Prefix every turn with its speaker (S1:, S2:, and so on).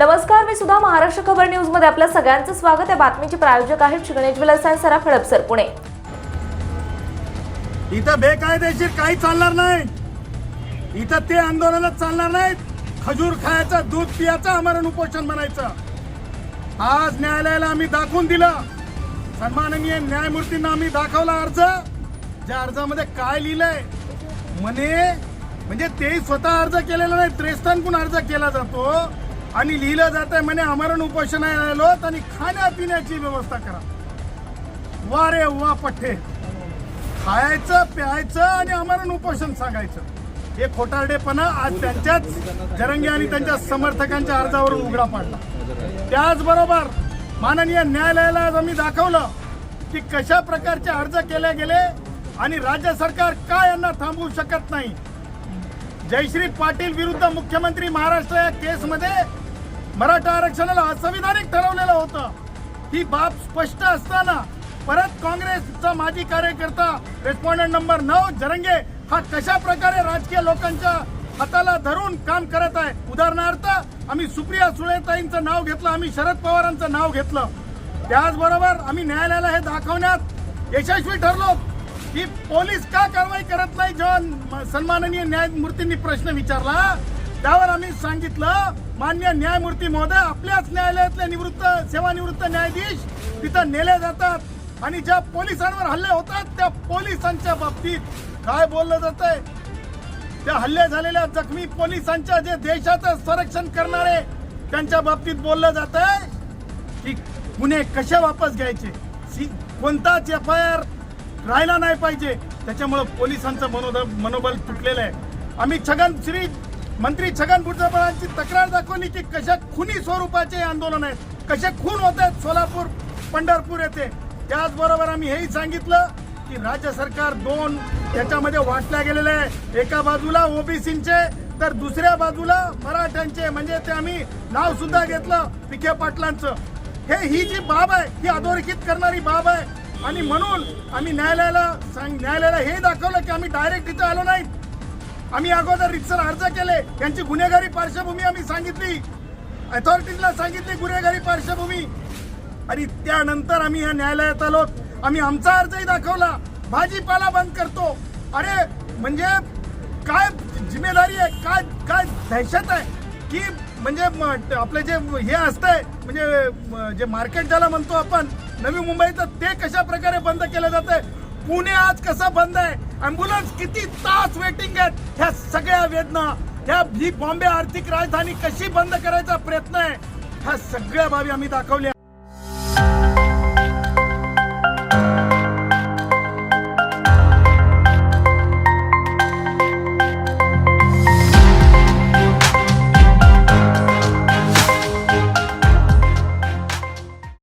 S1: नमस्कार मी सुद्धा महाराष्ट्र खबर न्यूजमध्ये आपल्या सगळ्यांचं स्वागत. आहे बातमीचे प्रायोजक आहेत गणेश विलास आणि सरा पुणे.
S2: इथं बेकायदेशीर काही चालणार नाही. इथं ते आंदोलनात चालणार नाहीत. खजूर खायचं दूध पियाचं आमरण उपोषण म्हणायचं. आज न्यायालयाला आम्ही दाखवून दिलं. सन्माननीय न्यायमूर्तींना आम्ही दाखवला अर्ज. ज्या अर्जामध्ये काय लिहिलंय म्हणे म्हणजे ते स्वतः अर्ज केलेला नाही त्रेस्तानकून अर्ज केला जातो. आणि लिहिलं जात आहे म्हणे आमरण उपोषण आलोत आणि खाण्यापिण्याची व्यवस्था करा. वा रे वा पठ्ठे खायचं प्यायचं आणि आमरण उपोषण सांगायचं. हे खोटारडेपणा आज त्यांच्याच जरंगे आणि त्यांच्या समर्थकांच्या अर्जावरून उघडा पाडला. त्याचबरोबर माननीय न्यायालयाला आज आम्ही दाखवलं की कशा प्रकारचे अर्ज केले गेले आणि राज्य सरकार का यांना थांबवू शकत नाही? जयश्री पाटील विरुद्ध मुख्यमंत्री महाराष्ट्र या केसमध्ये मराठा आरक्षणाला असंविधानिक ठरवलेलं होतं. ही बाब स्पष्ट असताना परत काँग्रेसचा माजी कार्यकर्ता रेस्पॉन्डंट नंबर नऊ जरंगे हा कशा प्रकारे राजकीय लोकांच्या हाताला धरून काम करत आहे? उदाहरणार्थ आम्ही सुप्रिया सुळेताईंचं नाव घेतलं आम्ही शरद पवारांचं नाव घेतलं. त्याचबरोबर आम्ही न्यायालयाला हे दाखवण्यात यशस्वी ठरलो. की पोलीस का कारवाई करत नाही? जेव्हा सन्माननीय न्यायमूर्तींनी प्रश्न विचारला. त्यावर आम्ही सांगितलं मान्य न्यायमूर्ती महोदय आपल्याच न्यायालयातले निवृत्त सेवानिवृत्त न्यायाधीश तिथं नेले जातात आणि ज्या पोलिसांवर हल्ले होतात त्या पोलिसांच्या बाबतीत काय बोललं जात आहे त्या हल्ले झालेल्या जखमी पोलिसांच्या जे देशाचं संरक्षण करणारे त्यांच्या बाबतीत बोललं जात आहे की गुन्हे कसे वापस घ्यायचे? सी- कोणताच एफ आय आर राहिला नाही पाहिजे. त्याच्यामुळं पोलिसांचं मनोबल मनोबल तुटलेलं आहे. आम्ही छगन श्री मंत्री छगन भुजबळांची तक्रार दाखवली की कशा खुनी स्वरूपाचे आंदोलन आहेत कसे खून होत आहेत सोलापूर पंढरपूर येथे. त्याचबरोबर आम्ही हेही सांगितलं की राज्य सरकार दोन याच्यामध्ये वाटल्या गेलेले आहे. एका बाजूला ओबीसीचे तर दुसऱ्या बाजूला मराठ्यांचे. म्हणजे ते आम्ही नाव सुद्धा घेतलं विखे पाटलांचं. हे ही जी बाब आहे ही अधोरेखित करणारी बाब आहे. आणि म्हणून आम्ही न्यायालयाला सांग न्यायालयाला हे दाखवलं की आम्ही डायरेक्ट इथं आलो नाही आम्ही अगोदर रितसर अर्ज केले यांची गुन्हेगारी पार्श्वभूमी आम्ही सांगितली. अथॉरिटीजला सांगितली गुन्हेगारी पार्श्वभूमी. आणि त्यानंतर आम्ही या न्यायालयात आलो. आम्ही आमचा अर्जही दाखवला. भाजीपाला बंद करतो. अरे म्हणजे काय जिम्मेदारी आहे? काय काय दहशत आहे? की म्हणजे म- आपले जे हे असतंय म्हणजे जे मार्केट ज्याला म्हणतो आपण नवी मुंबईचं ते कशा प्रकारे बंद केलं जात आहे पुणे आज कसं बंद आहे? अँब्युलन्स किती तास वेटिंग आहेत? ह्या सगळ्या वेदना ह्या ही बॉम्बे आर्थिक राजधानी कशी बंद करायचा प्रयत्न आहे? ह्या सगळ्या बाबी आम्ही दाखवल्या.